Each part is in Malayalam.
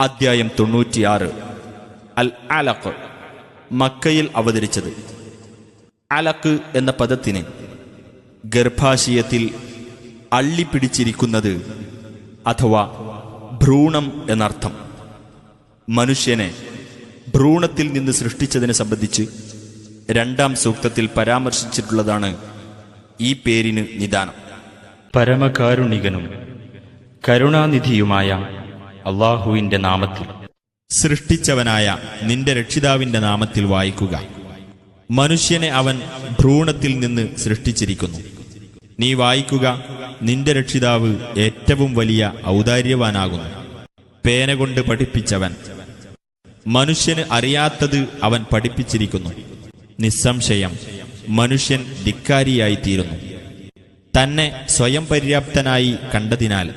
അദ്ധ്യായം തൊണ്ണൂറ്റിയാറ്. അൽ അലക്ക് മക്കയിൽ അവതരിച്ചത്. അലക്ക് എന്ന പദത്തിന് ഗർഭാശയത്തിൽ അള്ളിപ്പിടിച്ചിരിക്കുന്നത് അഥവാ ഭ്രൂണം എന്നർത്ഥം. മനുഷ്യനെ ഭ്രൂണത്തിൽ നിന്ന് സൃഷ്ടിച്ചതിനെ സംബന്ധിച്ച് രണ്ടാം സൂക്തത്തിൽ പരാമർശിച്ചിട്ടുള്ളതാണ് ഈ പേരിന് നിദാനം. പരമകാരുണികനും കരുണാനിധിയുമായ അള്ളാഹുവിന്റെ നാമത്തിൽ. സൃഷ്ടിച്ചവനായ നിന്റെ രക്ഷിതാവിന്റെ നാമത്തിൽ വായിക്കുക. മനുഷ്യനെ അവൻ ഭ്രൂണത്തിൽ നിന്ന് സൃഷ്ടിച്ചിരിക്കുന്നു. നീ വായിക്കുക നിന്റെ രക്ഷിതാവ് ഏറ്റവും വലിയ ഔദാര്യവാനാകുന്നു. പേന കൊണ്ട് പഠിപ്പിച്ചവൻ. മനുഷ്യന് അറിയാത്തത് അവൻ പഠിപ്പിച്ചിരിക്കുന്നു. നിസ്സംശയം മനുഷ്യൻ ധിക്കാരിയായിത്തീരുന്നു. തന്നെ സ്വയം പര്യാപ്തനായി കണ്ടതിനാൽ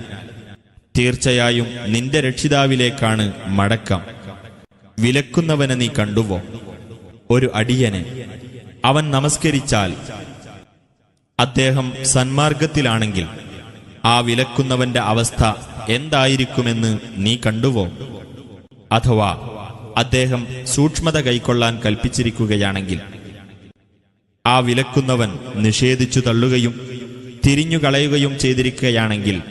തീർച്ചയായും നിന്റെ രക്ഷിതാവിലേക്കാണ് മടക്കം. വിലക്കുന്നവനെ നീ കണ്ടുവോ? ഒരു അടിയനെ. അവൻ നമസ്കരിച്ചാൽ അദ്ദേഹം സന്മാർഗത്തിലാണെങ്കിൽ ആ വിലക്കുന്നവന്റെ അവസ്ഥ എന്തായിരിക്കുമെന്ന് നീ കണ്ടുവോ? അഥവാ അദ്ദേഹം സൂക്ഷ്മത കൈക്കൊള്ളാൻ കൽപ്പിച്ചിരിക്കുകയാണെങ്കിൽ ആ വിലക്കുന്നവൻ നിഷേധിച്ചു തള്ളുകയും തിരിഞ്ഞുകളയുകയും ചെയ്തിരിക്കുകയാണെങ്കിൽ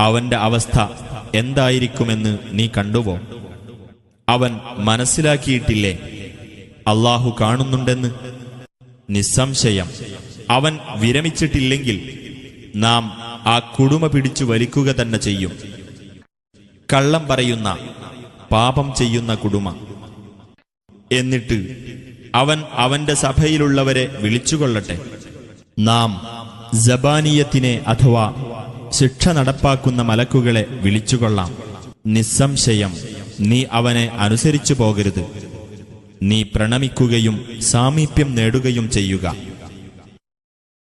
അവന്റെ അവസ്ഥ എന്തായിരിക്കുമെന്ന് നീ കണ്ടുവോ? അവൻ മനസ്സിലാക്കിയിട്ടില്ലേ? അള്ളാഹു കാണുന്നുണ്ടെന്ന്? നിസ്സംശയം. അവൻ വിരമിച്ചിട്ടില്ലെങ്കിൽ നാം ആ കുടുമ പിടിച്ചു വലിക്കുക തന്നെ ചെയ്യും. കള്ളം പറയുന്ന പാപം ചെയ്യുന്ന കുടുമ. എന്നിട്ട് അവൻ അവന്റെ സഭയിലുള്ളവരെ വിളിച്ചുകൊള്ളട്ടെ. നാം ജബാനീയത്തിനെ അഥവാ ശിക്ഷ നടപ്പാക്കുന്ന മലക്കുകളെ വിളിച്ചുകൊള്ളാം. നിസ്സംശയം നീ അവനെ അനുസരിച്ചു പോകരുത്. നീ പ്രണമിക്കുകയും സാമീപ്യം നേടുകയും ചെയ്യുക.